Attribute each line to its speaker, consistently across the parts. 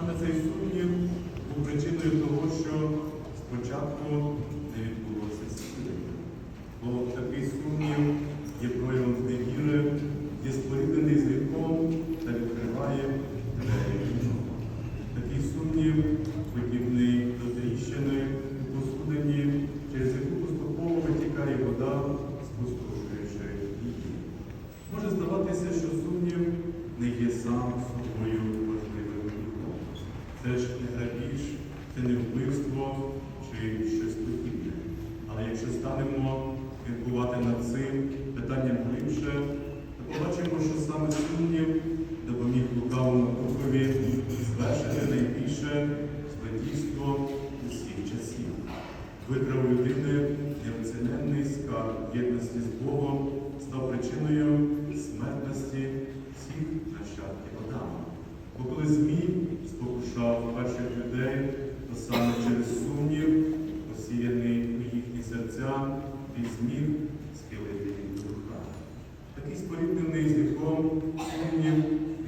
Speaker 1: Саме цей сумнів був причиною того, що спочатку не відбулося зцілення. Бо такий сумнів є проявом невіри, є споріднений з гріхом та відкриває двері вічного. Такий сумнів подібний до тріщини у посудині, через яку поступово витікає вода, спустошуючи її. Може здаватися, що сумнів не є сам. Це ж не грабіж, це не вбивство чи щось подібне. Але якщо станемо відбувати над цим питанням глибше, то побачимо, що саме сумнів допоміг лукавому духові звершити найбільше злодійство усіх часів. Викрав людей, то саме через сумнів, посіяний у їхні серця, він зміг схилити їх духа. Такий споріднений з гріхом сумнів,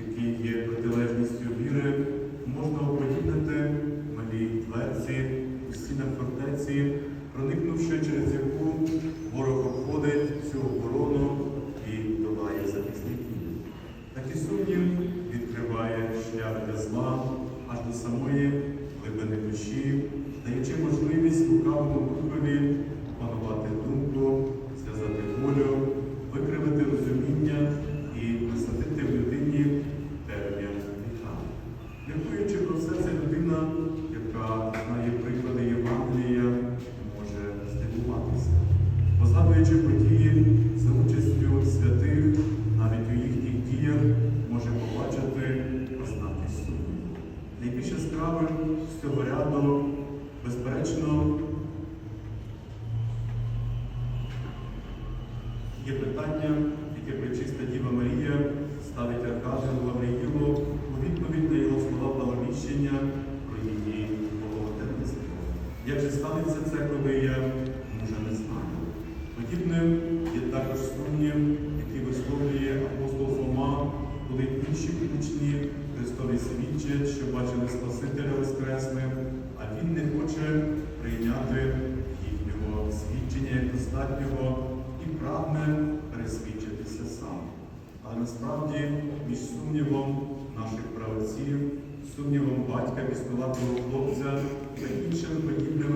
Speaker 1: який є протилежністю віри, можна уподібнити малій дверці у стінах фортеці, проникнувши через яку ворог обходить цю оборону і долає захисників. Такий сумнів Подібним є також сумнів, який висловлює апостол Фома, коли інші учні. Христові свідчать, що бачили Спасителя Воскресним, а він не хоче прийняти їхнього свідчення як достатнього і прагне пересвідчитися сам. Але насправді між сумнівом наших правоців, сумнівом батька біснуватого хлопця та іншими подібними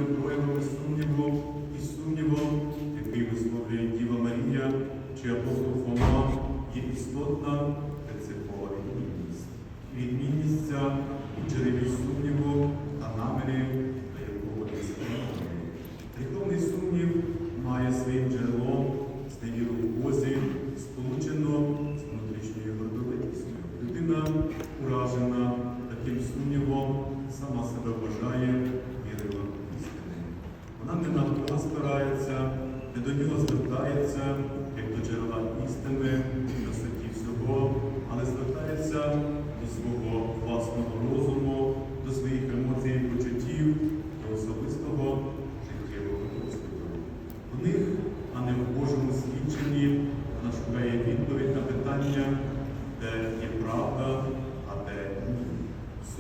Speaker 1: таким сама себе вважає вірила істини. Вона не на Бога спирається, не до нього звертається, як до джерела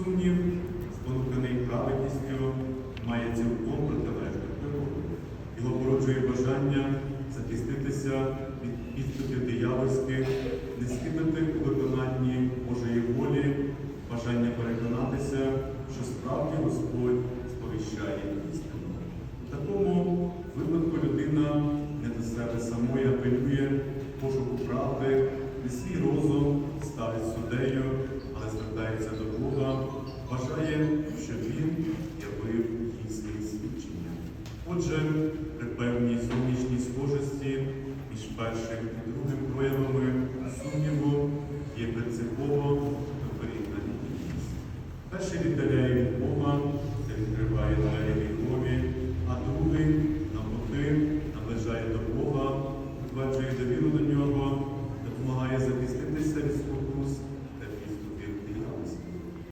Speaker 1: Сумнів, спонуканий праведністю, має цілком протилежну природу. Його породжує бажання захиститися від підступів диявольських, не скинути у виконанні Божої волі, бажання переконатися, що справді Господь сповіщає істину. У такому випадку людина не до себе самої апелює budżetu